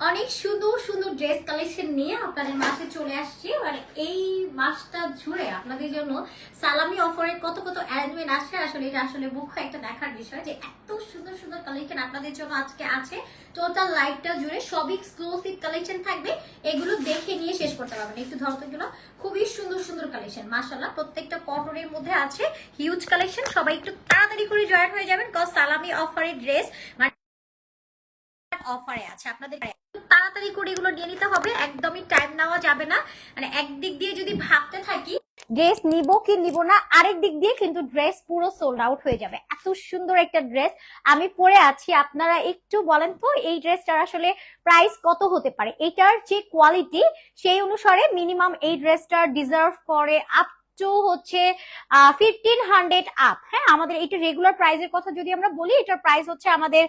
অনেক সুন্দর সুন্দর ড্রেস কালেকশন নিয়ে আপনাদের মাসে চলে আসছি। মানে এই মাসটা জুড়ে আপনাদের জন্য সালামি অফারের কত কত অ্যারেঞ্জমেন্ট আসছে আসলে এটা আসলে মুখ্য একটা দেখার বিষয় যে এত সুন্দর সুন্দর কালেকশন আপনাদের জন্য আজকে আছে। টোটাল লাইফটা জুড়ে সব এক্সক্লুসিভ কালেকশন থাকবে। এগুলো দেখে নিয়ে শেষ করতে পারবেন। একটু ধরতো এগুলো খুবই সুন্দর সুন্দর কালেকশন মাশাল্লাহ প্রত্যেকটা কটনের মধ্যে আছে। হিউজ কালেকশন সবাই একটু তাড়াতাড়ি করে জয়েন হয়ে যাবেন। কজ সালামি অফারের ড্রেস মানে অফারে আছে, আপনাদের তাড়াতাড়ি করে এগুলো নিয়ে নিতে হবে, একদমই টাইম নেওয়া যাবে না। মানে একদিক দিয়ে যদি ভাবতে থাকি ড্রেস নিব কি নিব না, আরেক দিক দিয়ে কিন্তু ড্রেস পুরো সোল্ড আউট হয়ে যাবে। এত সুন্দর একটা ড্রেস আমি পরে আছি, আপনারা একটু বলেন তো, এই ড্রেসটার আসলে প্রাইস কত হতে পারে? এটার যে কোয়ালিটি সেই অনুসারে মিনিমাম এই ড্রেসটার ডিজার্ভ করে আপ টু হচ্ছে ফিফটিন হান্ড্রেড আপ হ্যাঁ আমাদের এটা রেগুলার প্রাইজের কথা যদি আমরা বলি, এটার প্রাইস হচ্ছে আমাদের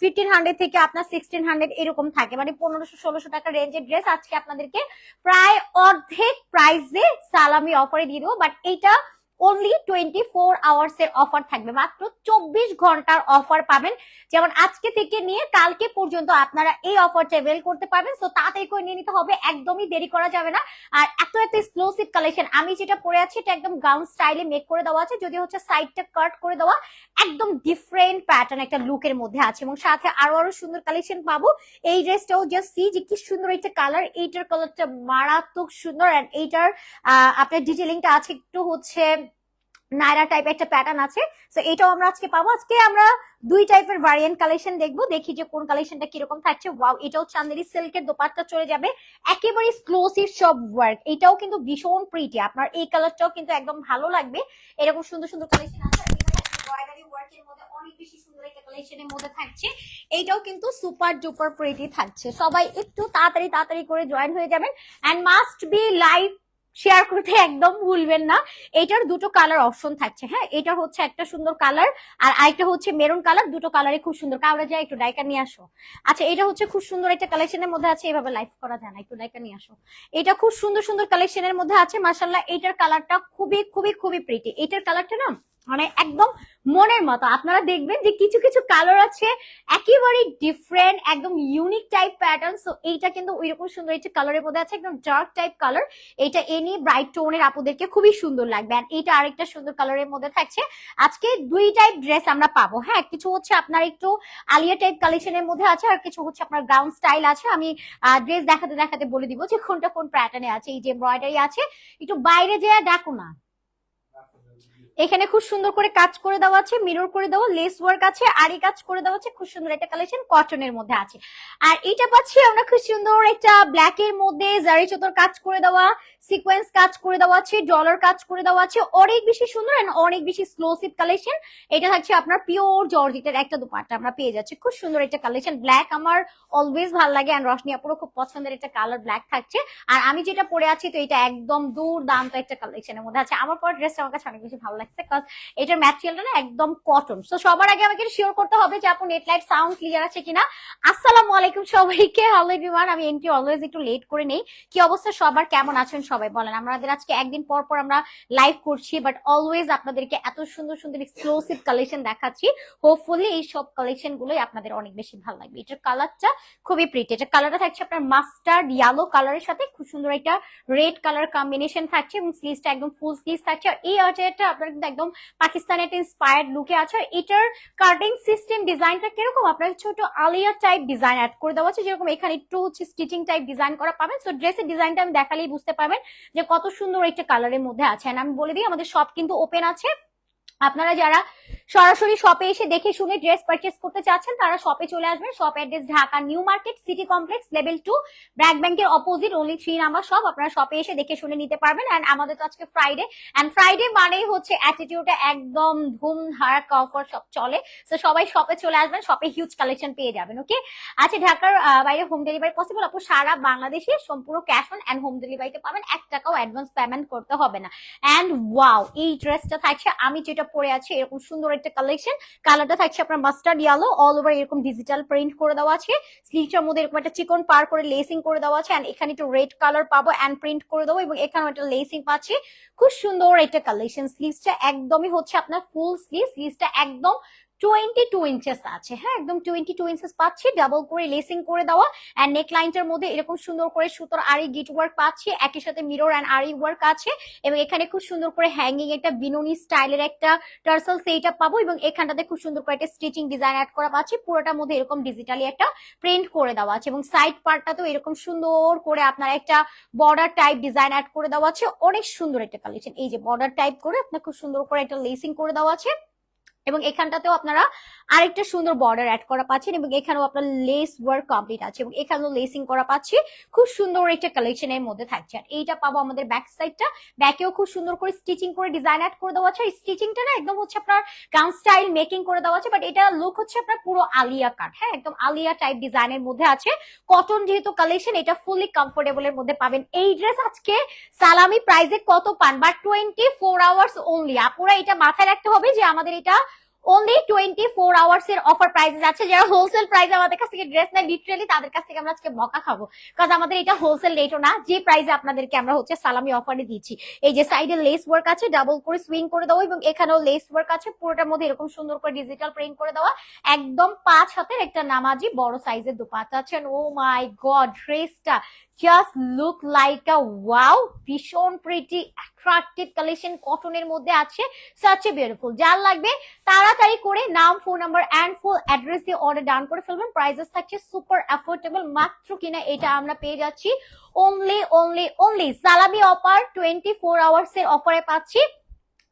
ফিফটিন হান্ড্রেড থেকে আপনার সিক্সটিন হান্ড্রেড এরকম থাকে। মানে পনেরোশো, ষোলোশো টাকা রেঞ্জের ড্রেস আজকে আপনাদেরকে প্রায় অর্ধেক প্রাইসে সালামি অফারে দিয়ে দেবো। বাট এইটা অনলি টোয়েন্টি ফোর আওয়ার্স এর অফার থাকবে। মাত্র চব্বিশ ঘণ্টার অফার পাবেন। যেমন আজকে থেকে নিয়ে কালকে পর্যন্ত আপনারা এই অফারটা অ্যাভেল করতে পারবেন। সো তাড়াতাড়ি করে নিয়ে নিতে হবে। একদমই দেরি করা যাবে না। আর এত এত এক্সক্লুসিভ কালেকশন আমি যেটা পরে আছি, এটা একদম গাউন স্টাইলে মেক করে দেওয়া আছে। যদি হচ্ছে সাইডটা কাট করে দেওয়া, একদম ডিফারেন্ট প্যাটার্ন একটা লুকের মধ্যে আছে। এবং সাথে আরও আরও সুন্দর কালেকশন পাবো। এই ড্রেসটাও জাস্ট সি যে কি সুন্দর একটা কালার এইটার কালারটা মারাত্মক সুন্দর। অ্যান্ড এইটার আপনার ডিটেলিংটা আছে একটু হচ্ছে নায়রা টাইপ একটা প্যাটার্ন আছে। তো এটাও আমরা আজকে পাবো। আজকে আমরা দুই টাইপের ভ্যারিয়েন্ট কালেকশন দেখব। দেখি যে কোন কালেকশনটা কীরকম থাকছে। ওয়াও এটাও চান্দেরি সিল্কের দোপাট্টা চলে যাবে। একেবারে এক্সক্লুসিভ সব ওয়ার্ক এটাও কিন্তু ভীষণ প্রিটি আপনার এই কালারটাও কিন্তু একদম ভালো লাগবে। এরকম সুন্দর সুন্দর কালেকশন আছে। এইটাও কিন্তু সুপার প্রিটি থাকছে। সবাই একটু তাড়াতাড়ি তাড়াতাড়ি করে জয়েন হয়ে যাবেন। And must be live share করতে একদম ভুলবেন না। এটার দুটো কালার অপশন থাকছে হ্যাঁ? এটা হচ্ছে একটা সুন্দর কালার আর আরেকটা হচ্ছে মেরুন কালার দুটো কালারে খুব সুন্দর। কাউরা যায় একটু ডাইকা নিয়ে আসো। আচ্ছা এটা হচ্ছে খুব সুন্দর একটা কালেকশনের মধ্যে আছে, এভাবে লাইফ করা যায় না, একটু ডাইকা নিয়ে আসো। এটা খুব সুন্দর সুন্দর কালেকশনের মধ্যে আছে মার্শাল্লাহ এটার কালারটা খুবই খুবই খুবই প্রিটি এটার কালারটা না মানে একদম মনের মতো। আপনারা দেখবেন যে কিছু কিছু কালার আছে একেবারে ডিফারেন্ট একদম ইউনিক টাইপ প্যাটার্ন সো এইটা কিন্তু ওইরকম সুন্দর একটা কালারের মধ্যে আছে, একদম ডার্ক টাইপ কালার এটা এনি ব্রাইট টোনের আপুদেরকে খুবই সুন্দর লাগবে। আর এইটা আরেকটা সুন্দর কালারের মধ্যে থাকছে। আজকে দুই টাইপ ড্রেস আমরা পাবো। হ্যাঁ কিছু হচ্ছে আপনার একটু আলিয়া টাইপ কালেকশনের মধ্যে আছে, আর কিছু হচ্ছে আপনার গাউন স্টাইল আছে। আমি ড্রেস দেখাতে দেখাতে বলে দিব যে কোনটা কোন প্যাটার্নে আছে, এই যে এমব্রয়ডারি আছে। একটু বাইরে যেয়ে ডাকো না। এখানে খুব সুন্দর করে কাজ করে দেওয়া আছে মিরর করে দেওয়া লেস ওয়ার্ক আছে আর এই কাজ করে দেওয়া আছে, খুব সুন্দর একটা কালেকশন কটনের মধ্যে আছে। আর এটা পাচ্ছি আমরা খুব সুন্দর একটা ব্ল্যাক এর মধ্যে, জারি চতর কাজ করে দেওয়া সিকোয়েন্স কাজ করে দেওয়া আছে ডলার কাজ করে দেওয়া আছে, অনেক বেশি সুন্দর এন্ড অনেক বেশি এক্সক্লুসিভ কালেকশন এটা থাকছে আপনার পিওর জর্জিটের একটা দুপাট্টা, আমরা পেয়ে যাচ্ছি। খুব সুন্দর একটা কালেকশন ব্ল্যাক আমার অলওয়েজ ভালো লাগে এন্ড রশনি আপুরও খুব পছন্দের একটা কালার ব্ল্যাক থাকছে। আর আমি যেটা পরে আছি তো এটা একদম দূর দাম দুর্দান্ত একটা কালেকশনের মধ্যে আছে। আমার পর ড্রেসটা আমার কাছে অনেক বেশি ভালো লাগছে কজ এটার ম্যাটেরিয়ালটা না একদম কটন তো সবার আগে আমাকে শিওর করতে হবে যে সাউন্ড ক্লিয়ার আছে কিনা। আসসালামু আলাইকুম সবাইকে। হ্যালো এভরিওয়ান আমি অলওয়েজ একটু লেট করে নেই। কি অবস্থা? সবার কেমন আছেন? সবাই বলেন। আমাদের আজকে একদিন পর পর আমরা লাইভ করছি বাট অলওয়েজ আপনাদেরকে এত সুন্দর সুন্দর এক্সক্লুসিভ কালেকশন দেখাচ্ছি। হোপফুলি এই সব কালেকশন গুলোই আপনাদের অনেক বেশি ভালো লাগবে। এটার কালারটা খুবই প্রিটি এটা কালারটা থাকছে আপনার মাস্টার্ড ইয়েলো কালারের সাথে। খুব সুন্দর একটা রেড কালার কম্বিনেশন থাকছে এবং স্লিভসটা একদম ফুল স্লিভস থাকছে। আর এই আর্টারটা আপনার কিন্তু একদম পাকিস্তানি একটা ইন্সপায়ার্ড লুকে আছে। এটার কাটিং সিস্টেম ডিজাইনটা কীরকম? আপনার ছোট আলিয়া টাইপ ডিজাইন অ্যাড করে দেওয়া আছে। যেরকম এখানে একটু হচ্ছে স্টিচিং টাইপ ডিজাইন করা পাবেন। সো ড্রেসের ডিজাইনটা আমি দেখালেই বুঝতে পারবেন যে কত সুন্দর একটা কালারের মধ্যে আছে। আমি বলে দিই, আমাদের সব কিন্তু ওপেন আছে। আপনারা যারা সরাসরি শপে এসে দেখে শুনে ড্রেস পারচেস করতে চাচ্ছেন, তারা শপে চলে আসবেন। Shop address Dhaka new market city complex level two BRAC ব্যাংকের opposite only three number shop আপনারা শপে এসে দেখে শুনে নিতে পারবেন। এন্ড আমাদের তো আজকে ফ্রাইডে এন্ড ফ্রাইডে মানেই হচ্ছে অ্যাটিটিউডে একদম ধুম ধারাক অফার সব চলে। তো সবাই শপে চলে আসবেন শপে হিউজ কালেকশন পেয়ে যাবেন ওকে আচ্ছা ঢাকার বাইরে হোম ডেলিভারি পসিবল আপু সারা বাংলাদেশে সম্পূর্ণ ক্যাশ অন এন্ড হোম ডেলিভারিতে পাবেন। এক টাকাও অ্যাডভান্স পেমেন্ট করতে হবে না। এন্ড ওয়াও এই ড্রেসটা থাকছে, আমি যেটা পরে আছি, এরকম সুন্দর একটা কালেকশন কালারটা থাকছে আপনার মাস্টার্ড ইয়ালো অল ওভার এরকম ডিজিটাল প্রিন্ট করে দেওয়া আছে। স্লিভটার মধ্যে এরকম একটা চিকন পার করে লেসিং করে দেওয়া আছে। এন্ড এখানে একটু রেড কালার পাবো অ্যান্ড প্রিন্ট করে দেবো এবং এখানেও একটা লেসিং পাচ্ছি। খুব সুন্দর একটা কালেকশন স্লিভসটা একদমই হচ্ছে আপনার ফুল স্লিভ স্লিভসটা একদম টোয়েন্টি টু ইঞ্চেস আছে হ্যাঁ? একদম টোয়েন্টি টু ইঞ্চেস পাচ্ছি ডাবল করে লেসিং করে দেওয়া অ্যান্ড নেক লাইনটার মধ্যে এরকম সুন্দর করে সুতোর আরি গিট ওয়ার্ক পাচ্ছি, একই সাথে মিরর অ্যান্ড আরি ওয়ার্ক আছে, এবং এখানে খুব সুন্দর করে হ্যাঙ্গিং একটা বিনুনি স্টাইলের একটা টার্সেল সেইটা পাবো, এবং এখানটাতে খুব সুন্দর করে একটা স্টিচিং ডিজাইন অ্যাড করা পাচ্ছি, পুরোটার মধ্যে এরকম ডিজিটালি একটা প্রিন্ট করে দেওয়া আছে, এবং সাইড পার্টটাতেও এরকম সুন্দর করে আপনার একটা বর্ডার টাইপ ডিজাইন অ্যাড করে দেওয়া আছে, অনেক সুন্দর একটা কালেকশন এই যে বর্ডার টাইপ করে আপনার খুব সুন্দর করে একটা লেসিং করে দেওয়া আছে। এবং এখানটাতেও আপনারা আরেকটা সুন্দর বর্ডার অ্যাড করা পাচ্ছেন এবং এখানেও আপনার লেস ওয়ার্ক কমপ্লিট আছে এবং এখানেও লেসিং করা পাচ্ছি। খুব সুন্দর একটা কালেকশনের মধ্যে থাকছে। আর এইটা পাবো আমাদের ব্যাক সাইডটা ব্যাকেও খুব সুন্দর করে স্টিচিং করে ডিজাইন অ্যাড করে দেওয়া আছে। স্টিচিংটা না একদম হচ্ছে আপনার গাউন স্টাইল মেকিং করে দেওয়া আছে বাট এটা লুক হচ্ছে আপনার পুরো আলিয়া কাট হ্যাঁ একদম আলিয়া টাইপ ডিজাইনের মধ্যে আছে। কটন যেহেতু কালেকশন এটা ফুললি কমফোর্টেবল এর মধ্যে পাবেন। এই ড্রেস আজকে সালামি প্রাইজে কত পান? বা টোয়েন্টি ফোর আওয়ার্স অনলি আপুরা এটা মাথায় রাখতে হবে যে আমাদের এটা অনলি টোয়েন্টি ফোর আওয়ার্স এর অফার প্রাইসেস আছে। যারা হোলসেল প্রাইস আমাদের কাছ থেকে ড্রেস নেয় লিটারালি তাদের কাছ থেকে আমরা আজকে বকা খাব। কাজ আমাদের এটা হোলসেল রেটও না, যে প্রাইসে আপনাদেরকে আমরা হচ্ছে সালামি অফারে দিচ্ছি। এই যে সাইডে লেস ওয়ার্ক আছে ডাবল করে সুইং করে দেওয়া এবং এখানেও লেস ওয়ার্ক আছে, পুরোটার মধ্যে এরকম সুন্দর করে ডিজিটাল প্রিন্ট করে দেওয়া। একদম পাঁচ হাতের একটা নামাজি বড় সাইজের দুপাতা আছেন ও মাই গড ড্রেসটা just look like a wow ভীষণ প্রিটি অ্যাট্রাক্টিভ কালেকশন কটনের মধ্যে আছে। সাচ এ বিউটিফুল যার লাগবে, তাড়াতাড়ি করে নাম phone number and full address দিয়ে অর্ডার ডাউন করে ফেলবেন। প্রাইসেস থাকছে সুপার অ্যাফোর্ডেবল মাত্র কিনা এটা আমরা পেয়ে যাচ্ছি। অনলি অনলি অনলি সালামি অফার টোয়েন্টি ফোর আওয়ার্স এর অফারে পাচ্ছি।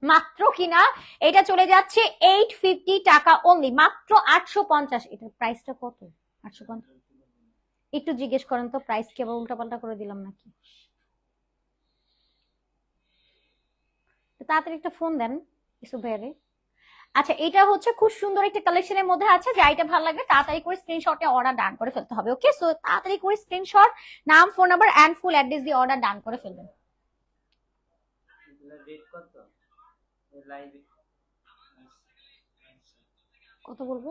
মাত্র কিনা এটা চলে যাচ্ছে এইট ফিফটি টাকা অনলি মাত্র আটশো পঞ্চাশ। এটার প্রাইসটা কত? আটশো পঞ্চাশ। একটু জিজ্ঞেস করেন তো প্রাইস কি আবার উল্টাপাল্টা করে দিলাম নাকি? তাড়াতাড়ি একটা ফোন দেন ইসু ভাইয়ারে। আচ্ছা এটা হচ্ছে খুব সুন্দর একটা কালেকশনের মধ্যে আছে, যা এটা ভালো লাগবে, তাড়াতাড়ি করে স্ক্রিনশটে অর্ডার ডান করে ফেলতে হবে ওকে সো তাড়াতাড়ি করে স্ক্রিনশট নাম phone number and full address দিয়ে অর্ডার ডান করে ফেলবেন। কত বলব?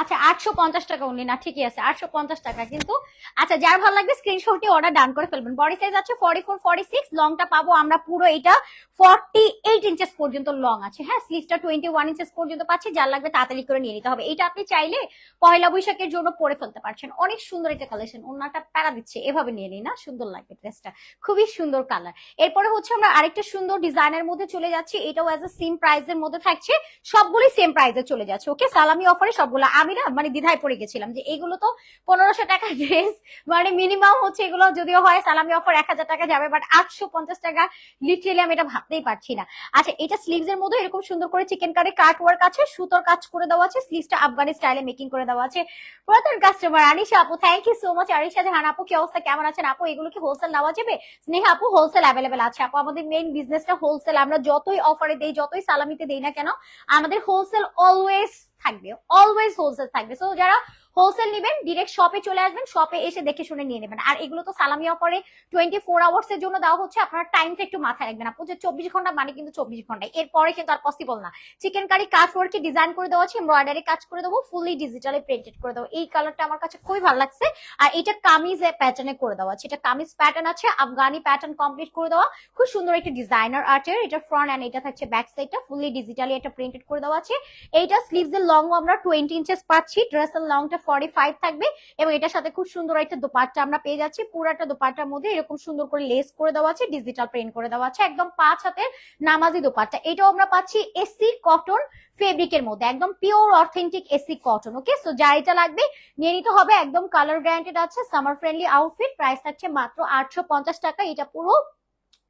আচ্ছা আটশো পঞ্চাশ টাকা উনি না, ঠিকই আছে, আটশো পঞ্চাশ টাকা। কিন্তু আচ্ছা যার ভালো লাগবে স্ক্রিনশটে অর্ডার ডান করে ফেলবেন। বডি সাইজ আছে ফর্টি ফোর ফর্টি সিক্স লংটা পাবো আমরা পুরো এটা ফর্টি এইট ইঞ্চেস পর্যন্ত লং আছে। হ্যাঁ স্লিভসটা টোয়েন্টি ওয়ান ইঞ্চেস পর্যন্ত পাচ্ছি, যার লাগবে তাড়াতাড়ি করে নিয়ে নিতে হবে। এটা আপনি চাইলে পয়লা বৈশাখের জন্য পরে ফেলতে পারছেন। অনেক সুন্দর একটা কালেকশন ওনাটা প্যারা দিচ্ছে, এভাবে নিয়ে নিই না? সুন্দর লাগবে ড্রেসটা খুবই সুন্দর কালার এরপরে হচ্ছে আমরা আরেকটা সুন্দর ডিজাইনের মধ্যে চলে যাচ্ছি। এটাও অ্যাজ এ সেম প্রাইসের মধ্যে থাকছে, সবগুলোই সেম প্রাইসে চলে যাচ্ছে ওকে সালামি অফারে সবগুলো। আমি না মানে দ্বিধায় পড়ে গেছিলাম যে এগুলো তো পনেরোশো টাকা ড্রেস মানে মিনিমাম হচ্ছে এগুলো যদিও হয় সালামি অফার এক হাজার টাকা যাবে বাট আটশো পঞ্চাশ টাকা লিটারেলি আমি এটা ভাবতেই পারছি না। আচ্ছা এটা স্লিভস এর মধ্যে এরকম সুন্দর করে চিকেন কারি কাট ওয়ার্ক আছে, সুতোর কাজ করে দেওয়া আছে স্লিভসটা আফগানি স্টাইলে মেকিং করে দেওয়া আছে। পুরাতন কাস্টমার আনিশা আপু thank you so much Anisha Jahan আপু, কি অবস্থা? কেমন আছেন আপু? এগুলো কি হোলসেল নেওয়া যাবে? স্নেহা আপু হোলসেল অ্যাভেলেবেল আছে। আপু, আমাদের মেইন বিজনেসটা হোলসেল আমরা যতই অফারে দেই, যতই সালামিতে দেই না কেন, আমাদের হোলসেল অলওয়েজ থাকবে অলওয়েজ হোলসেল থাকবে। সো যারা হোলসেল নেবেন ডিরেক্ট শপে চলে আসবেন শপে এসে দেখে শুনে নিয়ে নেবেন। আর এগুলো তো সালামি অফারে টোয়েন্টি ফোর আওয়ার্স এর জন্য দেওয়া হচ্ছে, আপনার টাইমটা একটু মাথায় রাখবেন। আপু চব্বিশ ঘণ্টা মানে কিন্তু চব্বিশ ঘণ্টা, এরপরে কিন্তু আর পসিবল না। চিকেন কারি কাজ ওয়ার্কে ডিজাইন করে দেওয়া আছে এমব্রয়ডারি কাজ করে দেবো ফুলি ডিজিটালি প্রিন্টেড করে দেবো। এই কালারটা আমার কাছে খুবই ভালো লাগছে। আর এটা কামিজ প্যাটার্নে করে দেওয়া আছে। এটা কামিজ প্যাটার্ন আছে, আফগানি প্যাটার্ন কমপ্লিট করে দেওয়া। খুব সুন্দর একটা ডিজাইনার আর্টের এটা ফ্রন্ট অ্যান্ড এটা থাকছে ব্যাক সাইডটা ফুলি ডিজিটালি এটা প্রিন্টেড করে দেওয়া আছে। এইটা স্লিভস এর লং আমরা টোয়েন্টি ইঞ্চেস পাচ্ছি ড্রেসের লংটা ফর্টি ফাইভ থাকবে এবং এটার সাথে খুব সুন্দর একটা দোপাট্টা আমরা পেয়ে যাচ্ছি। পুরাটা দোপাট্টার মধ্যে এরকম সুন্দর করে লেস করে দেওয়া আছে ডিজিটাল প্রিন্ট করে দেওয়া আছে, একদম পাঁচ হাতের নামাজি দোপাট্টা। এটাও আমরা পাচ্ছি এসি কটন ফেব্রিকের মধ্যে, একদম pure authentic AC cotton okay so যা এটা লাগবে, নিয়ে নিতে হবে, একদম কালার গ্যারান্টেড আছে সামার ফ্রেন্ডলি আউটফিট প্রাইস থাকছে মাত্র আটশো পঞ্চাশ টাকা। এটা পুরো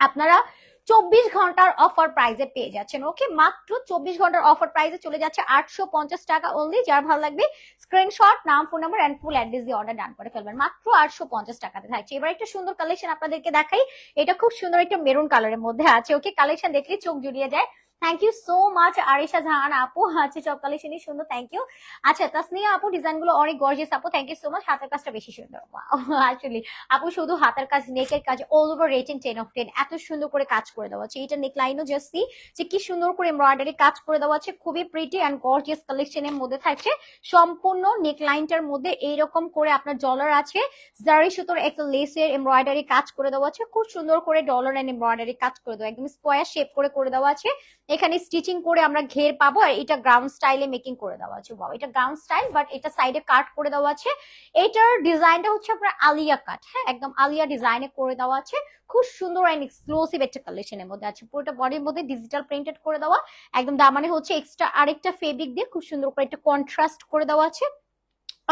আপনারা চব্বিশ ঘণ্টার অফার প্রাইজে পেয়ে যাচ্ছেন। ওকে মাত্র চব্বিশ ঘণ্টার অফার প্রাইজে চলে যাচ্ছে আটশো পঞ্চাশ টাকা অনলি যার ভালো লাগবে স্ক্রিনশট নাম phone number and full address দিয়ে অর্ডার ডান করে ফেলবেন। মাত্র আটশো পঞ্চাশ টাকাতে থাকছে। এবার একটা সুন্দর কালেকশন আপনাদেরকে দেখাই। এটা খুব সুন্দর একটা মেরুন কালারের মধ্যে আছে। ওকে কালেকশন দেখলে চোখ জুড়িয়ে যায়। Thank you so much Arisha Jahan আপু আছে সব কালেকশনই সুন্দর থ্যাংক ইউ আচ্ছা তাসনিয়া আপু ডিজাইনগুলো অনেক গর্জিয়াস আপু থ্যাংক ইউ সো মাচ হাতের কাজটা বেশি সুন্দর। অ্যাকচুয়ালি আপু শুধু হাতের কাজ নেকের কাজ all over rating ten of ten এত সুন্দর করে কাজ করে দেওয়া আছে। এটা নেক লাইনও জাস্ট সি যে কি সুন্দর করে এমব্রয়ডারি কাজ করে দেওয়া আছে। খুবই প্রিটি অ্যান্ড গর্জিয়াস কালেকশনের মধ্যে থাকছে। সম্পূর্ণ নেক লাইনটার মধ্যে এইরকম করে আপনার ডলার আছে। জারি সুতোর একটা লেসের এমব্রয়ডারি কাজ করে দেওয়া আছে। খুব সুন্দর করে ডলার এন্ড এমব্রয়ডারি কাজ করে দেওয়া, একদম স্কোয়ার শেপ করে করে দেওয়া আছে। এখানে স্টিচিং করে আমরা ঘের পাবো আর এটা গ্রাউন্ড স্টাইলে মেকিং করে দেওয়া আছে। বাবা এটা গ্রাউন্ড স্টাইল বাট এটা সাইডে কাট করে দেওয়া আছে। এটার ডিজাইনটা হচ্ছে আপনার আলিয়া কাট হ্যাঁ? একদম আলিয়া ডিজাইনে করে দেওয়া আছে। খুব সুন্দর অ্যান্ড এক্সক্লুসিভ একটা কালেকশনের মধ্যে আছে। পুরোটা বডির মধ্যে ডিজিটাল প্রিন্টেড করে দেওয়া। একদম দামানে হচ্ছে এক্সট্রা আরেকটা ফেব্রিক দিয়ে খুব সুন্দর করে একটা কন্ট্রাস্ট করে দেওয়া আছে।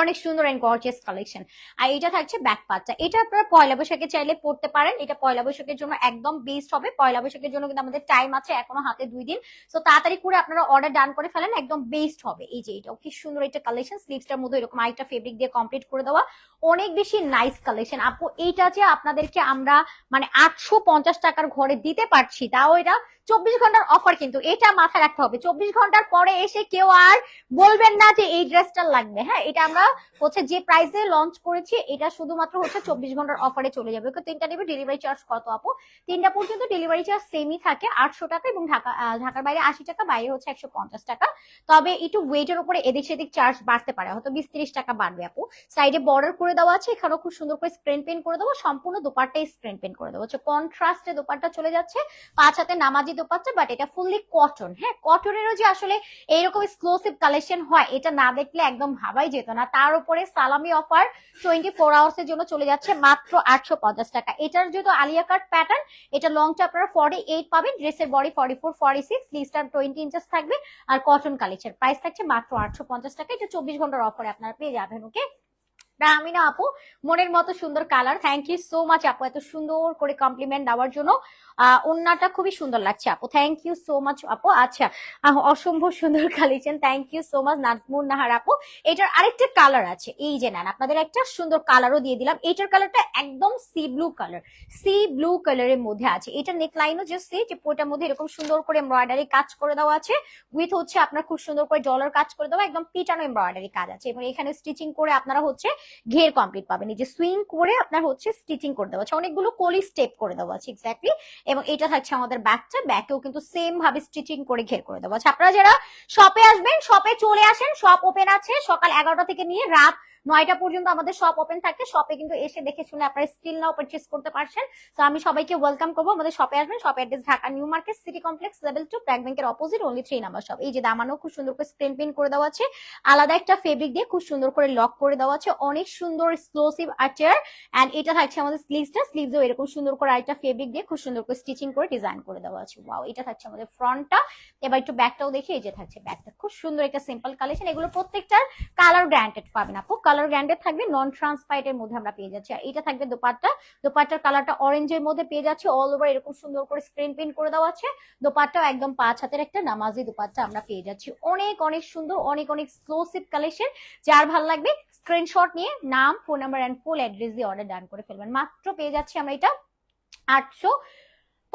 অনেক সুন্দর অ্যান্ড গর্জিয়াস কালেকশন আর এটা থাকছে ব্যাক পার্টটা এটা আপনারা পয়লা বৈশাখে চাইলে পড়তে পারেন। এটা পয়লা বৈশাখের জন্য একদম বেস্ট হবে। পয়লা বৈশাখের জন্য কিন্তু আমাদের টাইম আছে এখনও হাতে দুই দিন। তো তাড়াতাড়ি করে আপনারা অর্ডার ডান করে ফেলেন, একদম বেস্ট হবে। এই যে এটা কি সুন্দর এটা কালেকশন স্লিভসটার মধ্যে এরকম আরেকটা ফেব্রিক দিয়ে কমপ্লিট করে দেওয়া। অনেক বেশি নাইস কালেকশন আপু, এইটা যে আপনাদেরকে আমরা মানে আটশো পঞ্চাশ টাকার ঘরে দিতে পারছি, তাও এটা চব্বিশ ঘণ্টার অফার কিন্তু এটা মাথায় রাখতে হবে। চব্বিশ ঘণ্টার পরে এসে কেউ আর বলবেন না যে এই ড্রেসটা লাগবে। হ্যাঁ এটা আমরা হচ্ছে যে প্রাইসে লঞ্চ করেছি, এটা শুধুমাত্র হচ্ছে চব্বিশ ঘণ্টার অফারে চলে যাবে। তিনটা নেবে ডেলিভারি চার্জ কত আপু? তিনটা পর্যন্ত ডেলিভারি চার্জ সেমই থাকে, আটশো টাকা এবং ঢাকা ঢাকার বাইরে আশি টাকা, বাইরে হচ্ছে একশো পঞ্চাশ টাকা। তবে একটু ওয়েটের উপরে এদিক সেদিক চার্জ বাড়তে পারে, হয়তো বিশ টাকা বাড়বে আপু। সাইডে বর্ডার করে দেওয়া আছে, এখানেও খুব সুন্দর করে স্ক্রিন পেন করে দেবো, সম্পূর্ণ দোপারটাই স্ক্রিন পেন করে দেবো। হচ্ছে কন্ট্রাস্টে দোপারটা চলে যাচ্ছে, পাঁচ হাতে নামাজি দোপাচ্চা বাট এটা ফুললি কটন হ্যাঁ? কটনেরও যে আসলে এইরকম এক্সক্লুসিভ কালেকশন হয়, এটা না দেখলে একদম ভাবাই যেত না। তার উপরে সালামি অফার টোয়েন্টি ফোর আওয়ার্স এর জন্য চলে যাচ্ছে, মাত্র আটশো পঞ্চাশ টাকা। এটার যেহেতু আলিয়া কাট প্যাটার্ন এটা লংটা আপনারা ফর্টি এইট পাবেন ড্রেসের body forty four forty six স্লিভসটা twenty inches থাকবে, আর কটন কালেকশন প্রাইস থাকছে মাত্র আটশো পঞ্চাশ টাকা, এটা চব্বিশ ঘণ্টার অফারে আপনারা পেয়ে যাবেন ওকে রামিনা আপু, মনের মতো সুন্দর colour thank you so much আপু, এত সুন্দর করে কমপ্লিমেন্ট দেওয়ার জন্য। আহ ওন্নাটা খুবই সুন্দর লাগছে আপু থ্যাংক ইউ সো মাচ আপু। আচ্ছা অসম্ভব সুন্দর collection thank you so much Nazmur Nahar আপু। এটার আরেকটা কালার আছে, এই যে নেন, আপনাদের একটা সুন্দর কালারও দিয়ে দিলাম। এটার কালারটা একদম sea blue colour sea blue কালারের মধ্যে আছে। এটা নেক লাইনও জাস্ট সি যে পোটার মধ্যে এরকম সুন্দর করে এমব্রয়ডারি কাজ করে দেওয়া আছে। উইথ হচ্ছে আপনার খুব সুন্দর করে ডলার কাজ করে দেওয়া, একদম পিটানো এমব্রয়ডারি কাজ আছে। এবং এখানে স্টিচিং করে আপনারা হচ্ছে ঘের কমপ্লিট পাবেন। এই যে সুইং করে আপনার হচ্ছে স্টিচিং করে দেওয়া আছে। অনেকগুলো কলি স্টেপ করে দেওয়া আছে এক্স্যাক্টলি এবং এটা থাকছে আমাদের ব্যাকটা ব্যাকেও কিন্তু সেম ভাবে স্টিচিং করে ঘের করে দেওয়া আছে। আপনারা যারা শপে আসবেন শপে চলে আসেন শপ ওপেন আছে, সকাল এগারোটা থেকে নিয়ে রাত নয়টা পর্যন্ত আমাদের শপ ওপেন থাকে। শপে কিন্তু এসে দেখে শুনে আপনারা স্টিল নাও পারচেস করতে পারছেন। তো আমি সবাইকে ওয়েলকাম করব। আমাদের শপে আসবেন। Shop address Dhaka new market city complex level two BRAC ব্যাংকের opposite only three number shop এই যে দামানো খুব সুন্দর করে স্ক্রিন প্রিন্ট করে দেওয়া আছে। আলাদা একটা ফেব্রিক দিয়ে খুব সুন্দর করে লক করে দেওয়া আছে। অনেক সুন্দর এক্সক্লুসিভ আচার এন্ড এটা থাকছে আমাদের স্লিভসটা স্লিভসও এরকম সুন্দর করে আরেকটা ফেব্রিক দিয়ে খুব সুন্দর করে স্টিচিং করে ডিজাইন করে দেওয়া আছে। ওয়াও এটা থাকছে আমাদের ফ্রন্টটা এবার একটু ব্যাকটাও দেখি। এই যে থাকছে ব্যাকটা খুব সুন্দর একটা সিম্পল কালেকশন এগুলো প্রত্যেকটার কালার গ্র্যান্ডেড পাবেন আপু। কালার গ্র্যান্ডেড থাকবে নন ট্রান্সপারেন্ট এর মধ্যে আমরা পেয়ে যাচ্ছি। আর এটা থাকবে দোপাট্টা। দোপাট্টার কালারটা অরেঞ্জের মধ্যে পেয়ে যাচ্ছে অল ওভার এরকম সুন্দর করে স্ক্রিন প্রিন্ট করে দেওয়া আছে। দোপাট্টাও একদম পাঁচ হাতের একটা নামাজি দোপাট্টা আমরা পেয়ে যাচ্ছি। অনেক অনেক সুন্দর, অনেক অনেক এক্সক্লুসিভ কালেকশন যার ভালো লাগবে স্ক্রিনশট নিয়ে নাম phone number and full address দিয়ে অর্ডার ডান করে ফেলবেন। মাত্র পেয়ে যাচ্ছি আমরা এটা আটশো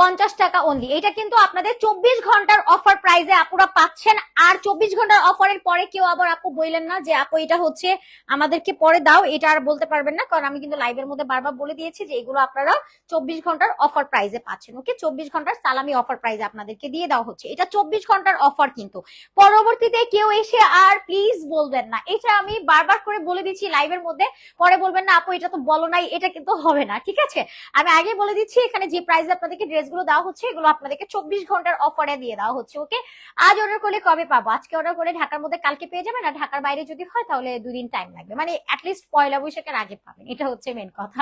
পঞ্চাশ টাকা অনলি এটা কিন্তু আপনাদের চব্বিশ ঘণ্টার অফার প্রাইসে আপুরা পাচ্ছেন। আর চব্বিশ ঘণ্টার অফারের পরে কেউ আবার আপু বললেন না যে, আপু, এটা হচ্ছে আমাদেরকে পরে দাও। এটা আর বলতে পারবেন না, কারণ আমি কিন্তু লাইভের মধ্যে বারবার বলে দিয়েছি যে, এগুলো আপনারা চব্বিশ ঘণ্টার অফার প্রাইসে পাচ্ছেন ওকে চব্বিশ ঘণ্টার সালামি অফার প্রাইসে আপনাদেরকে দিয়ে দেওয়া হচ্ছে। এটা চব্বিশ ঘণ্টার অফার কিন্তু। পরবর্তীতে কেউ এসে আর প্লিজ বলবেন না। এটা আমি বারবার করে বলে দিচ্ছি লাইভের মধ্যে। পরে বলবেন না, আপু, এটা তো বলো নাই, এটা কিন্তু হবে না। ঠিক আছে? আমি আগে বলে দিচ্ছি, এখানে যে প্রাইসে আপনাদেরকে ড্রেসগুলো দেওয়া হচ্ছে, এগুলো আপনাদেরকে চব্বিশ ঘণ্টার অফারে দিয়ে দেওয়া হচ্ছে ওকে আজ অর্ডার করলে কবে পাবো? আজকে অর্ডার করে ঢাকার মধ্যে কালকে পেয়ে যাবেন, আর ঢাকার বাইরে যদি হয় তাহলে দুদিন টাইম লাগবে। মানে অ্যাটলিস্ট পয়লা বৈশাখের আগে পাবেন, এটা হচ্ছে মেন কথা।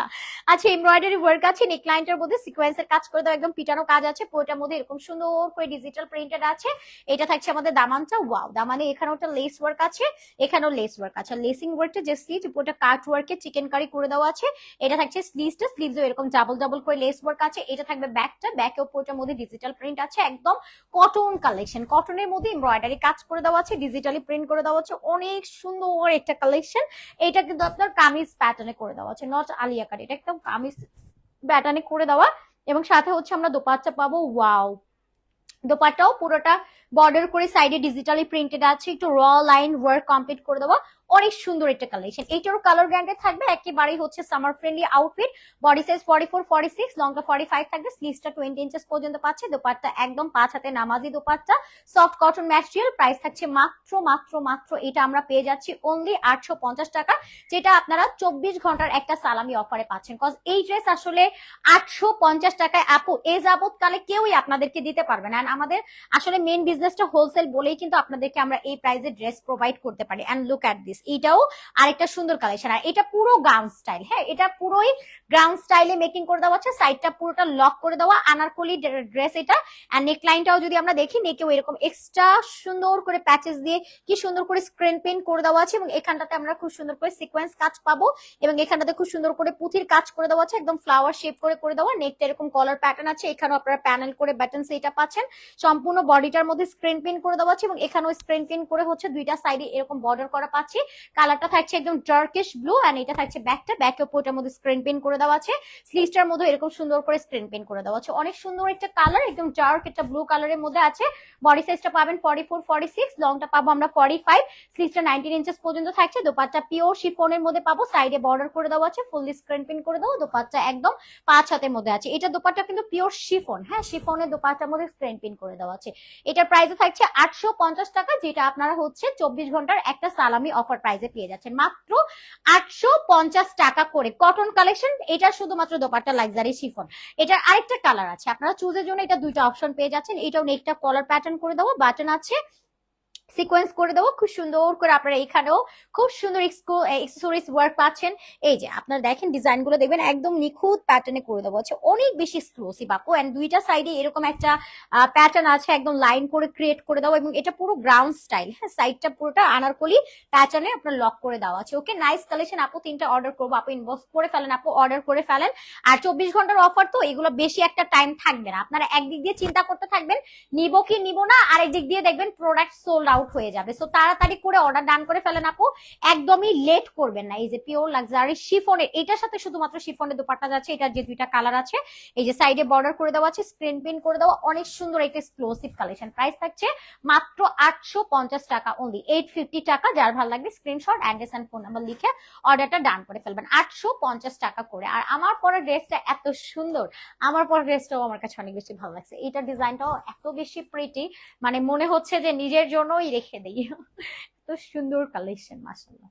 আচ্ছা এমব্রয়ডারি ওয়ার্ক আছে নেকলাইনটার মধ্যে সিকোয়েন্সের কাজ করে দেওয়া একদম পিটানো কাজ আছে পোটার মধ্যে এরকম সুন্দর করে ডিজিটাল প্রিন্টেড আছে। এটা থাকছে আমাদের দামানটা ওয়াও দামানে এখানে ওটা লেস ওয়ার্ক আছে, এখানেও লেস ওয়ার্ক আছে। লেসিং ওয়ার্কটা যে স্লিভ পুরোটা কাট ওয়ার্কে চিকেন কারি করে দেওয়া আছে, এটা থাকছে স্লিভসটা স্লিভসও এরকম ডাবল ডাবল করে লেস ওয়ার্ক আছে, এটা থাকবে ব্যাকটা ব্যাকেও পুরোটার মধ্যে ডিজিটাল প্রিন্ট আছে। একদম কটন কালেকশন কটনের মধ্যে এমব্রয়ডারি কাজ করে দেওয়া আছে ডিজিটালি প্রিন্ট করে দেওয়া আছে। অনেক সুন্দর একটা কালেকশন এটা কিন্তু আপনার কামিজ প্যাটার্নে করে দেওয়া আছে। নট আলিয়া কাট এটা একদম কামিজ প্যাটার্নে করে দেওয়া। এবং সাথে হচ্ছে আমরা দোপাচ্চা পাবো। ওয়াও দোপাট্টাও পুরোটা বর্ডার করে সাইডে ডিজিটালি প্রিন্টেড আছে। একটু র লাইন ওয়ার্ক কমপ্লিট করে দেওয়া। অনেক সুন্দর একটা কালেকশন এইটারও কালার গ্যান্ডে থাকবে, একেবারেই হচ্ছে summer friendly outfit body size forty four forty six লংটা forty five থাকবে স্লিভসটা টোয়েন্টি ইঞ্চেস পর্যন্ত পাচ্ছে, দোপাট্টা একদম পাঁচ হাতে নামাজি dupatta. Soft cotton material price থাকছে মাত্র মাত্র মাত্র এটা আমরা পেয়ে যাচ্ছি অনলি আটশো পঞ্চাশ টাকা, যেটা আপনারা চব্বিশ ঘণ্টার একটা সালামি অফারে পাচ্ছেন। কজ এই ড্রেস আসলে আটশো পঞ্চাশ টাকায় আপু, এ যাবৎ কালে কেউই আপনাদেরকে দিতে পারবে না। আমাদের আসলে মেন বিজনেসটা হোলসেল বলেই কিন্তু আপনাদেরকে আমরা এই প্রাইসে ড্রেস প্রোভাইড করতে পারি। অ্যান্ড লুক অ্যাট দিস এটাও আরেকটা সুন্দর কালেকশন আর এটা পুরো গাউন স্টাইল হ্যাঁ? এটা পুরোই গ্রাউন্ড স্টাইলে মেকিং করে দেওয়া হচ্ছে সাইডটা পুরোটা লক করে দেওয়া, আনারকলি ড্রেস এটা। আর নেক লাইনটাও যদি আমরা দেখি নেকেও এরকম এক্সট্রা সুন্দর করে প্যাচেস দিয়ে কি সুন্দর করে স্ক্রিন প্রিন্ট করে দেওয়া আছে এবং এখানটাতে আমরা খুব সুন্দর করে সিকোয়েন্স কাজ পাবো এবং এখানটাতে খুব সুন্দর করে পুঁথির কাজ করে দেওয়া আছে, একদম ফ্লাওয়ার শেপ করে করে দেওয়া। নেকটা এরকম কলার প্যাটার্ন আছে, এখানেও আপনারা প্যানেল করে ব্যাটন এটা পাচ্ছেন। সম্পূর্ণ বডিটার মধ্যে স্ক্রিন প্রিন্ট করে দেওয়া আছে এবং এখানেও স্ক্রিন প্রিন্ট করে হচ্ছে দুইটা সাইডে এরকম বর্ডার করা পাচ্ছি। কালারটা থাকছে একদম ডার্কিশ ব্লু এন্ড এটা থাকছে ব্যাকটা ব্যাকে ওপরটার মধ্যে স্ক্রিন প্রিন্ট করে দেওয়া আছে। স্লিভসটার মধ্যে এরকম সুন্দর করে স্ক্রিন করে দেওয়া আছে। অনেক সুন্দর একটা কালার একদম ডার্ক একটা ব্লু কালারের মধ্যে আছে। বডি সাইজটা পাবেন ফর্টি ফোর ফর্টি সিক্স লংটা পাবো আমরা ফর্টি ফাইভ স্লিভসটা নাইনটিন ইঞ্চেস পর্যন্ত থাকছে। দোপাট্টা পিওর শিফনের মধ্যে পাবো। সাইডে বর্ডার করে দেওয়া আছে। স্ক্রিন করে দোপাট্টা একদম পাঁচ হাতের মধ্যে আছে। এটা দোপাট্টা কিন্তু পিওর শিফন হ্যাঁ শিফনের দোপাট্টার মধ্যে স্ক্রিন করে দেওয়া আছে। এটার প্রাইসে থাকছে আটশো পঞ্চাশ টাকা, যেটা আপনারা হচ্ছে চব্বিশ ঘণ্টার একটা সালামি অফার প্রাইসে পেয়ে যাচ্ছেন। মাত্র আটশো পঞ্চাশ টাকা করে। কটন কালেকশন এটা শুধুমাত্র দোপাট্টা লাক্সারি শিফন এটার আরেকটা কালার আছে। আপনারা চুজের জন্য এটা দুইটা অপশন পেয়ে যাচ্ছেন। এটাও নেকটা কলার প্যাটার্ন করে দেবো। বাটন আছে সিকোয়েন্স করে দেবো। খুব সুন্দর করে আপনারা এখানেও খুব সুন্দর এক্সেসরিজ ওয়ার্ক পাচ্ছেন। এই যে, আপনারা দেখেন ডিজাইনগুলো দেখবেন, একদম নিখুঁত প্যাটার্নে করে দেবো। আছে অনেক বেশি এক্সক্লুসিভ আপু এন্ড দুইটা সাইডে এরকম একটা প্যাটার্ন আছে, একদম লাইন করে ক্রিয়েট করে দেবো। এবং এটা পুরো গ্রাউন্ড স্টাইল হ্যাঁ? সাইডটা পুরোটা আনারকলি প্যাটার্নে আপনার লক করে দেওয়া আছে। ওকে নাইস কালেকশন আপু। তিনটা অর্ডার করব। আপু ইনবক্স করে ফেলেন আপু অর্ডার করে ফেলেন। আর চব্বিশ ঘণ্টার অফার তো, এগুলো বেশি একটা টাইম থাকবে না। আপনারা একদিক দিয়ে চিন্তা করতে থাকবেন, নিব কি নিব না? আর একদিক দিয়ে দেখবেন প্রোডাক্ট সোল্ড আউট হয়ে যাবে। সো তাড়াতাড়ি করে অর্ডার ডান করে ফেলেন আপু। একদমই লেট করবেন না। এই যে পিওর লাক্সারি শিফনের এটার সাথে শুধুমাত্র শিফনের দোপাট্টা যাচ্ছে, এটার যে দুইটা কালার আছে, এই যে সাইডে বর্ডার করে দেওয়া আছে স্ক্রিন প্রিন্ট করে দেওয়া, অনেক সুন্দর একটা এক্সক্লুসিভ কালেকশন প্রাইস থাকছে মাত্র আটশো পঞ্চাশ টাকা অনলি এইট ফিফটি টাকা, যার ভালো লাগবে screenshot address and phone number লিখে অর্ডারটা ডান করে ফেলবেন। আটশো পঞ্চাশ টাকা করে। আর আমার পরে ড্রেসটা এত সুন্দর। আমার পরে ড্রেসটাও আমার কাছে অনেক বেশি ভালো লাগছে। এইটার ডিজাইনটাও এত বেশি প্রিটি মানে মনে হচ্ছে যে নিজের জন্যই রেখে দিই। তো সুন্দর কালেকশন মাসাল্লাহ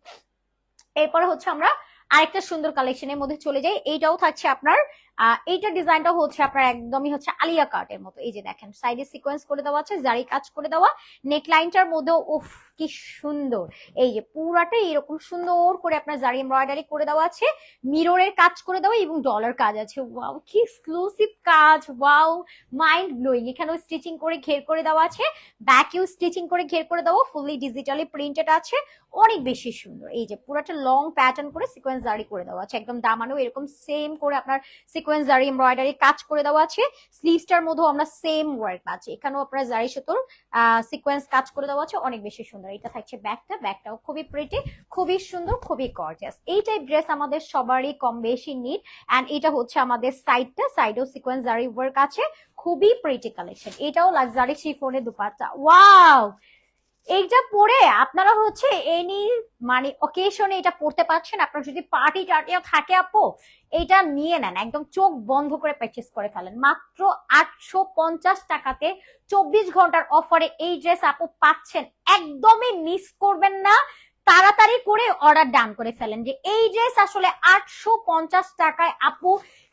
এরপরে হচ্ছে আমরা আরেকটা সুন্দর কালেকশনের মধ্যে চলে যাই। এইটাও থাকছে আপনার আহ, এইটার ডিজাইনটা হচ্ছে আপনার একদমই হচ্ছে আলিয়া কার্টের মতো। এই যে দেখেন সাইডে সিকোয়েন্স করে দেওয়া আছে জারি কাজ করে দেওয়া। নেক লাইনটার মধ্যেও উফ কি সুন্দর। এই যে পুরাটাই এরকম সুন্দর করে আপনার জারি এমব্রয়ডারি করে দেওয়া আছে। মিররের কাজ করে দেওয়া এবং ডলার কাজ আছে। ওয়াও কি এক্সক্লুসিভ কাজ! ওয়াও মাইন্ড ব্লোয়িং এখানেও স্টিচিং করে ঘের করে দেওয়া আছে। ব্যাকেও স্টিচিং করে ঘের করে দেওয়া। ফুললি ডিজিটালি প্রিন্টেড আছে। অনেক বেশি সুন্দর। এই যে পুরোটা লং প্যাটার্ন করে সিকোয়েন্স জারি করে দেওয়া আছে। একদম দামানো এরকম সেম করে আপনার সিকোয়েন্স জারি এমব্রয়ডারি কাজ করে দেওয়া আছে। স্লিভসটার মধ্যেও আমরা সেম ওয়ার্ক পাচ্ছি এখানেও আপনার জারি সুতোর সিকোয়েন্স কাজ করে দেওয়া আছে। অনেক বেশি সুন্দর। এটা থাকছে ব্যাগটা। ব্যাগটাও খুবই প্রিটি খুবই সুন্দর, খুবই গর্জিয়াস এই টাইপ ড্রেস আমাদের সবারই কম বেশি নিড অ্যান্ড এটা হচ্ছে আমাদের সাইডটা সাইডেও সিকোয়েন্স জারি ওয়ার্ক আছে। খুবই প্রিটি কালেকশন এটাও লাক্সারি শিফনের দুপাট্টা। ওয়াও এইটা পরে আপনারা হচ্ছে এনি মানে অকেশনে এটা পড়তে পারছেন। আপনার যদি পার্টি টার্টিও থাকে আপু এটা নিয়ে নেন। একদম চোখ বন্ধ করে পারচেস করে ফেলেন। মাত্র আটশো পঞ্চাশ টাকাতে চব্বিশ ঘণ্টার অফারে এই ড্রেস আপু পাচ্ছেন। একদমই মিস করবেন না। তাড়াতাড়ি করে অর্ডার ডান করে ফেলেন যে এই ড্রেস আসলে আটশো পঞ্চাশ টাকায় আপু,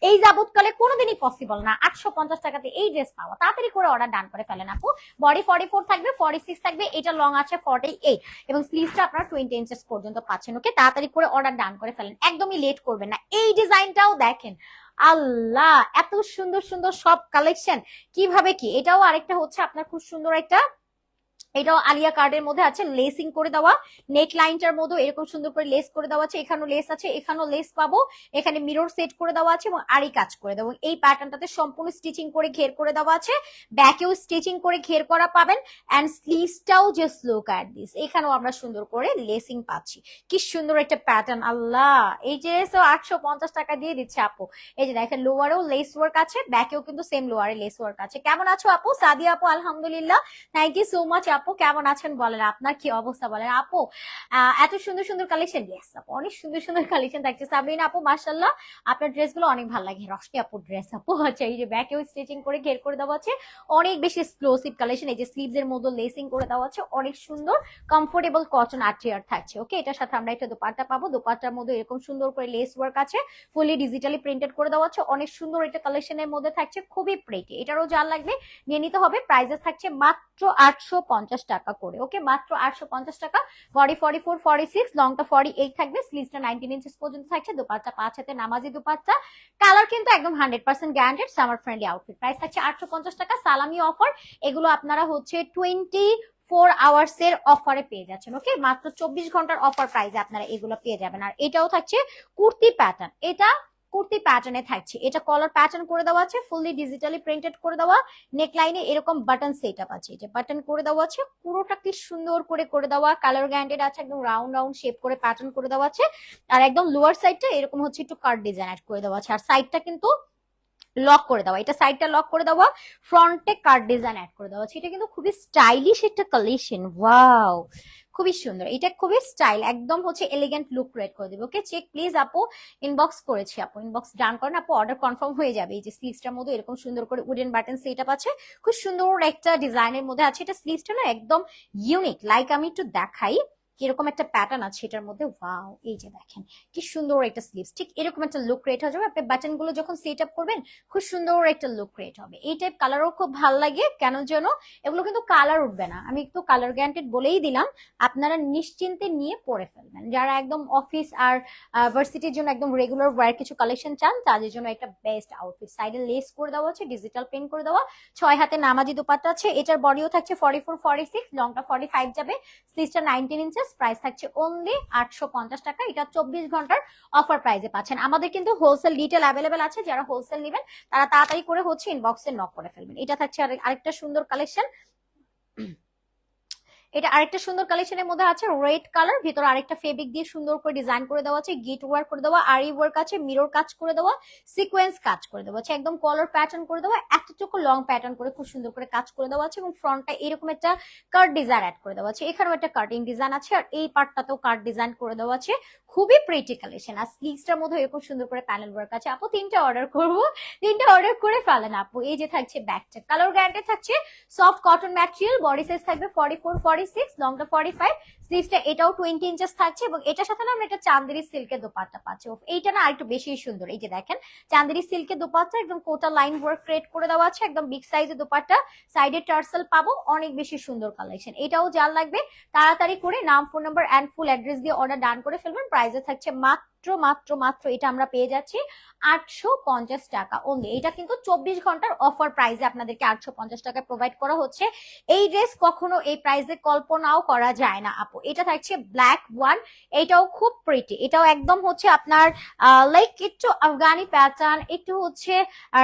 এই যাবৎকালে কোনোদিনই পসিবল না। আটশো পঞ্চাশ টাকাতে এই ড্রেস পাওয়া। তাড়াতাড়ি করে অর্ডার ডান করে ফেলেন আপু। বডি ফর্টি ফোর থাকবে ফর্টি সিক্স থাকবে, এটা লং আছে ফর্টি এইট এবং স্লিভসটা আপনারা টোয়েন্টি ইঞ্চেস পর্যন্ত পাচ্ছেন ওকে তাড়াতাড়ি করে অর্ডার ডান করে ফেলেন। একদমই লেট করবেন না। এই ডিজাইনটাও দেখেন। আল্লাহ, এত সুন্দর সুন্দর সব কালেকশন কীভাবে কি? এটাও আরেকটা হচ্ছে আপনার খুব সুন্দর একটা এটাও আলিয়া কার্ডের মধ্যে আছে লেসিং করে দেওয়া। নেক লাইনটার মধ্যে এরকম সুন্দর করে লেস করে দেওয়া আছে, এখানেও লেস আছে, এখানেও লেস পাবো। এখানে মিরর সেট করে দেওয়া আছে এবং আরই কাজ করে দেবো। এই প্যাটার্নটাতে সম্পূর্ণ স্টিচিং করে ঘের করে দেওয়া আছে। ব্যাকেও স্টিচিং করে ঘের করা পাবেন অ্যান্ড স্লিভসটাও জাস্ট লুক অ্যাট দিস এখানেও আমরা সুন্দর করে লেসিং পাচ্ছি। কি সুন্দর একটা প্যাটার্ন আল্লাহ! এই যে আটশো পঞ্চাশ টাকা দিয়ে দিচ্ছে আপু। এই যে দেখেন লোয়ারেও লেস ওয়ার্ক আছে ব্যাকেও কিন্তু সেম লোয়ারে লেস ওয়ার্ক আছে। কেমন আছো আপু? সাদিয়া আপু, আলহামদুলিল্লাহ। থ্যাংক ইউ সো মাচ আপু। আপু, কেমন আছেন বলেন? আপনার কি অবস্থা বলেন? আপু এত সুন্দর সুন্দর কালেকশন ইয়েস আপু, অনেক সুন্দর সুন্দর কালেকশন থাকছে সাবরিন আপু মার্শাল্লাহ আপনার ড্রেসগুলো অনেক ভালো লাগে। রশনি আপু ড্রেস আপু আচ্ছা এই যে ব্যাকেও স্টিচিং করে ঘের করে দেওয়া আছে। অনেক বেশি এক্সক্লুসিভ কালেকশন এই যে স্লিভস এর মধ্যে লেসিং করে দেওয়া আছে। অনেক সুন্দর কমফোর্টেবল কটন আর্টিয়ার থাকছে ওকে এটার সাথে আমরা একটা দোপাট্টা পাবো। দোপাট্টার মধ্যে এরকম সুন্দর করে লেস ওয়ার্ক আছে ফুলি ডিজিটালি প্রিন্টেড করে দেওয়া আছে। অনেক সুন্দর এটা কালেকশনের মধ্যে থাকছে, খুবই প্রেটি এটারও যা লাগবে, নিয়ে নিতে হবে। প্রাইসেস থাকছে মাত্র আটশো পঞ্চাশ টাকা করে। ওকে মাত্র আটশো পঞ্চাশ টাকা। Forty forty four forty six লংটা forty eight থাকবে। স্লিভসটা নাইনটিন ইঞ্চেস পর্যন্ত থাকছে। দোপাট্টা পাঁচ হাতে নামাজি দোপাট্টা। কালার কিন্তু একদম hundred percent guaranteed summer friendly outfit price থাকছে আটশো পঞ্চাশ টাকা। সালামি অফার এগুলো আপনারা হচ্ছে টোয়েন্টি ফোর আওয়ার্স এর অফারে পেয়ে যাচ্ছেন। ওকে মাত্র চব্বিশ ঘণ্টার অফার প্রাইসে আপনারা এগুলো পেয়ে যাবেন। আর এটাও থাকছে কুর্তি প্যাটার্ন এটা কুর্তি প্যাটার্নে থাকছে। এটা কলার প্যাটার্ন করে দেওয়া আছে ফুললি ডিজিটালি প্রিন্টেড করে দেওয়া। নেক লাইনে এরকম বাটন সেট আপ আছে যে বাটন করে দেওয়া আছে, পুরোটা কি সুন্দর করে করে দেওয়া। কালার গ্যান্ডেড আছে, একদম রাউন্ড রাউন্ড শেপ করে প্যাটার্ন করে দেওয়া আছে। আর একদম লোয়ার সাইডটা এরকম হচ্ছে একটু কার্ড ডিজাইন অ্যাড করে দেওয়া আছে। আর সাইডটা কিন্তু লক করে দেওয়া। এটা সাইডটা লক করে দেওয়া ফ্রন্টে কার্ড ডিজাইন অ্যাড করে দেওয়া আছে। এটা কিন্তু খুবই স্টাইলিশ একটা কালেকশন ওয়াও খুবই সুন্দর। এটা খুবই স্টাইল, একদম হচ্ছে এলিগেন্ট লুক ক্রিয়েট করে দেবে। ওকে চেক প্লিজ আপু ইনবক্স করেছি আপু। ইনবক্স ডান করেন আপু অর্ডার কনফার্ম হয়ে যাবে। এই যে স্লিভসটার মধ্যে এরকম সুন্দর করে উডেন বাটন সেট আপ আছে। খুব সুন্দর একটা ডিজাইনের মধ্যে আছে। এটা স্লিভসটা না একদম ইউনিক লাইক আমি একটু দেখাই। কীরকম একটা প্যাটার্ন আছে এটার মধ্যে? ওয়াও এই যে দেখেন, কি সুন্দর একটা স্লিভস ঠিক এরকম একটা লুক ক্রিয়েট হয়ে যাবে। আপনি বাটনগুলো যখন সেট আপ করবেন, খুব সুন্দর একটা লুক ক্রিয়েট হবে। এই টাইপ কালারও খুব ভালো লাগে। কেন যেন এগুলো কিন্তু কালার উঠবে না। আমি একটু কালার গ্যারান্টেড বলেই দিলাম, আপনারা নিশ্চিন্তে নিয়ে পরে ফেলবেন। যারা একদম অফিস আর ভার্সিটির জন্য একদম রেগুলার ওয়ার কিছু কালেকশন চান, তাদের জন্য একটা বেস্ট আউটফিট সাইডে লেস করে দেওয়া আছে ডিজিটাল প্রিন্ট করে দেওয়া। ছয় হাতে নামাজি দোপাট্টা আছে। এটার বডিও থাকছে ফর্টি ফোর ফর্টি সিক্স লংটা ফর্টি ফাইভ যাবে স্লিভসটা নাইনটিন ইঞ্চেস প্রাইস থাকছে অনলি আটশো পঞ্চাশ টাকা। এটা চব্বিশ ঘণ্টার অফার প্রাইসে পাচ্ছেন। আমাদের কিন্তু হোলসেল ডিটেল অ্যাভেলেবেল আছে। যারা হোলসেল নেবেন, তারা তাড়াতাড়ি করে হচ্ছে ইনবক্সে নক করে ফেলবেন। এটা থাকছে আরেক- আরেকটা সুন্দর কালেকশন এটা আরেকটা সুন্দর কালেকশনের মধ্যে আছে রেড কালার ভিতরে আরেকটা ফেব্রিক দিয়ে সুন্দর করে ডিজাইন করে দেওয়া আছে গিট ওয়ার্ক করে দেওয়া আরি ওয়ার্ক আছে মিরর কাজ করে দেওয়া সিকোয়েন্স কাজ করে দেওয়া আছে, একদম কলার প্যাটার্ন করে দেওয়া, এতটুকু লং প্যাটার্ন করে খুব সুন্দর করে কাজ করে দেওয়া আছে এবং ফ্রন্টটা এরকম একটা কার্ড ডিজাইন অ্যাড করে দেওয়া আছে। এখানেও একটা কাটিং ডিজাইন আছে আর এই পার্টটাতেও কার্ড ডিজাইন করে দেওয়া আছে। খুবই প্রিটি কালেকশন আর স্লিভসটার মধ্যে এরকম সুন্দর করে প্যানেল ওয়ার্ক আছে। আপু, তিনটা অর্ডার করব। তিনটা অর্ডার করে ফেলেন আপু। এই যে থাকছে ব্যাগটা কালার গ্যারান্টি থাকছে soft cotton material body size থাকবে ফর্টি ফোর ফর্টি সিল্কের একদম লাইন করে দেওয়া আছে, একদম সাইজের সাইডে টার্সেল পাবো, অনেক বেশি সুন্দর কালেকশন এটাও লাগবে, তাড়াতাড়ি করে নাম phone number and full address দিয়ে অর্ডার ডান করে ফেলবেন। প্রাইসে থাকছে মাত্র মাত্র মাত্র মাত্র এটা আমরা পেয়ে যাচ্ছি আটশো পঞ্চাশ টাকা ওনলি এটা কিন্তু চব্বিশ ঘণ্টার অফার প্রাইসে আপনাদেরকে আটশো পঞ্চাশ টাকায় প্রোভাইড করা হচ্ছে। এই ড্রেস কখনো এই প্রাইসে কল্পনাও করা যায় না, আপু। এটা থাকছে ব্ল্যাক ওয়ান এটাও খুব প্রিটি এটাও একদম হচ্ছে আপনার লাইক একটু আফগানি প্যাটার্ন একটু হচ্ছে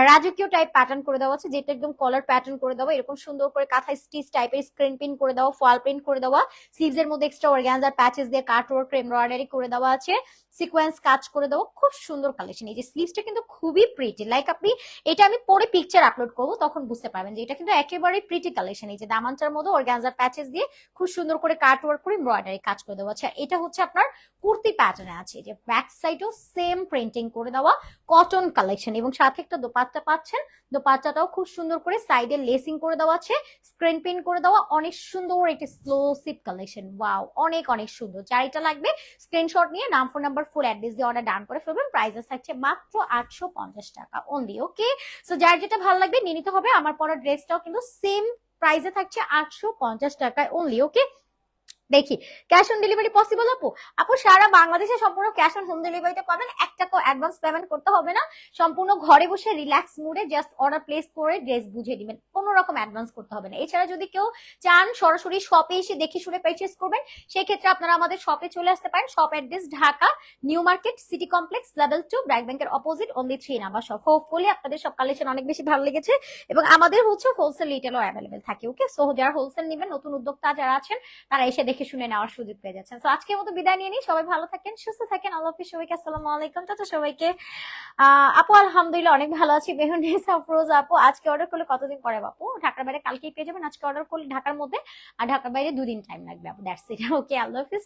রাজকীয় টাইপ প্যাটার্ন করে দেওয়া আছে, যেটা একদম কলার প্যাটার্ন করে দেওয়া, এরকম সুন্দর করে কাঁথা স্টিচ টাইপের স্ক্রিন প্রিন্ট করে দেওয়া ফল প্রিন্ট করে দেওয়া। স্লিভস এর মধ্যে এক্সট্রা অর্গানজার প্যাচেস দিয়ে কাট ওয়ার্ক এমব্রয়ডারি করে দেওয়া আছে। সিকোয়েন্স কাজ করে দেওয়া খুব সুন্দর কালেকশন এই যে স্লিভসটা কিন্তু খুবই প্রিটি লাইক আপনি এটা আমি পরে পিকচার আপলোড করব, তখন বুঝতে পারবেন যে এটা কিন্তু একেবারে প্রিটি কালেকশন এই যে দামানটার মধ্যে অর্গানজার প্যাচেস দিয়ে খুব সুন্দর করে কাট ওয়ার্ক করে এমব্রয়ডারি কাজ করে আছে আর এটা হচ্ছে আপনার কুর্তি প্যাটার্নে আছে। যে ব্যাক সাইডও সেম প্রিন্টিং করে দেওয়া কটন কালেকশন এবং সাথে একটা দোপাট্টা পাচ্ছেন, দোপাট্টাটাও খুব সুন্দর করে সাইডে লেসিং করে দেওয়া আছে স্ক্রিন প্রিন্ট করে দেওয়া। অনেক সুন্দর একটি এক্সক্লুসিভ কালেকশন ওয়াও অনেক অনেক সুন্দর। যার এটা লাগবে স্ক্রিনশট নিয়ে নাম ফোন নাম্বার ফুল অ্যাড্রেস দিয়ে অর্ডার ডান করে ফেলবেন। প্রাইসেস থাকছে মাত্র আটশো পঞ্চাশ টাকা অনলি ওকে সো যার যেটা ভালো লাগবে নিয়ে নিতে হবে। আমার পরা ড্রেসটাও কিন্তু সেম প্রাইসে থাকছে আটশো পঞ্চাশ টাকায় অনলি ওকে দেখি ক্যাশ অন ডেলিভারি পসিবল আপু? আপু, সারা বাংলাদেশে সম্পূর্ণ ক্যাশ অন হোম ডেলিভারিতে পাবেন। এক টাকা অ্যাডভান্স পেমেন্ট করতে হবে না। সম্পূর্ণ ঘরে বসে রিল্যাক্স মুডে জাস্ট অর্ডার প্লেস করে ড্রেস বুঝে দিবেন। কোনো রকম অ্যাডভান্স করতে হবে না। এছাড়া যদি কেউ চান সরাসরি শপে এসে দেখে শুনে পারচেস করবেন, সেক্ষেত্রে আপনারা আমাদের শপে চলে আসতে পারেন। Shop address Dhaka new market city complex level two BRAC ব্যাংকের opposite only three number shop hopefully আপনাদের সব কালেকশন অনেক বেশি ভালো লেগেছে এবং আমাদের হচ্ছে হোলসেল রিটেলও অ্যাভেলেবেল থাকে ওকে সো যারা হোলসেল নেবেন, নতুন উদ্যোক্তা যারা আছেন, তারা এসে দেখে দেখে শুনে নেওয়ার সুযোগ পেয়ে যাচ্ছেন। তো আজকের মতো বিদায় নিয়ে নিই। সবাই ভালো থাকেন সুস্থ থাকেন। আল্লাহ হাফিজ। সবাইকে আসসালামু আলাইকুম। তো সবাইকে। আহ, আপু আলহামদুলিল্লাহ অনেক ভালো আছি। মেহনেস আফরোজ আপু আজকে অর্ডার করলে কতদিন পরে আপু? ঢাকার বাইরে কালকেই পেয়ে যাবেন। আজকে অর্ডার করলে ঢাকার মধ্যে আর ঢাকার বাইরে দুদিন টাইম লাগবে আপু। দ্যাটস ইট ওকে আল্লাহ হাফিজ।